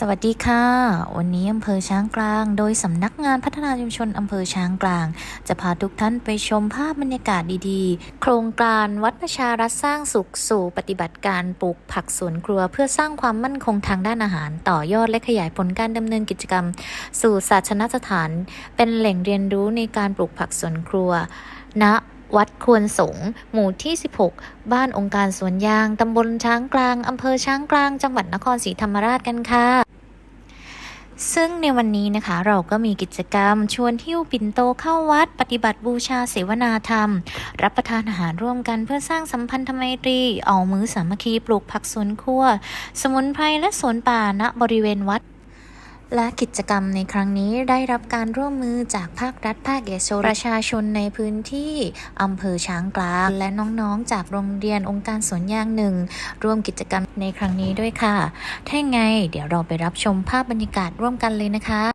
สวัสดีค่ะ วันนี้อำเภอช้างกลาง โดยสำนักงานพัฒนาชุมชนอำเภอช้างกลาง จะพาทุกท่านไปชมภาพบรรยากาศดีๆ โครงการวัดประชารัฐสร้างสุขสู่ปฏิบัติการปลูกผักสวนครัว เพื่อสร้างความมั่นคงทางด้านอาหาร ต่อยอดและขยายผลการดำเนินกิจกรรม สู่ศาสนสถาน เป็นแหล่งเรียนรู้ในการปลูกผักสวนครัวณวัดควรสงฆ์หมู่ที่ 16 บ้านองค์การสวนยาง ตำบลช้างกลาง อำเภอช้างกลาง จังหวัดนครศรีธรรมราชกันค่ะ ซึ่งในวันนี้นะคะเราก็มีกิจกรรม ชวนทิ้วปิ่นโตเข้าวัด ปฏิบัติบูชาเสวนาธรรม รับประทานอาหารร่วมกันเพื่อสร้างสัมพันธไมตรีเอามือสามัคคีปลูกผักสวนครัว สมุนไพรและสวนป่าณบริเวณวัด และกิจกรรมในครั้งนี้ได้รับการร่วมมือจากภาครัฐภาคเอกชนประชาชนในพื้นที่อำเภอช้างกลาง และน้องๆ จากโรงเรียนองค์การสวนยางหนึ่งร่วมกิจกรรมในครั้งนี้ด้วยค่ะถ้าไง เดี๋ยวเราไปรับชมภาพบรรยากาศร่วมกันเลยนะคะ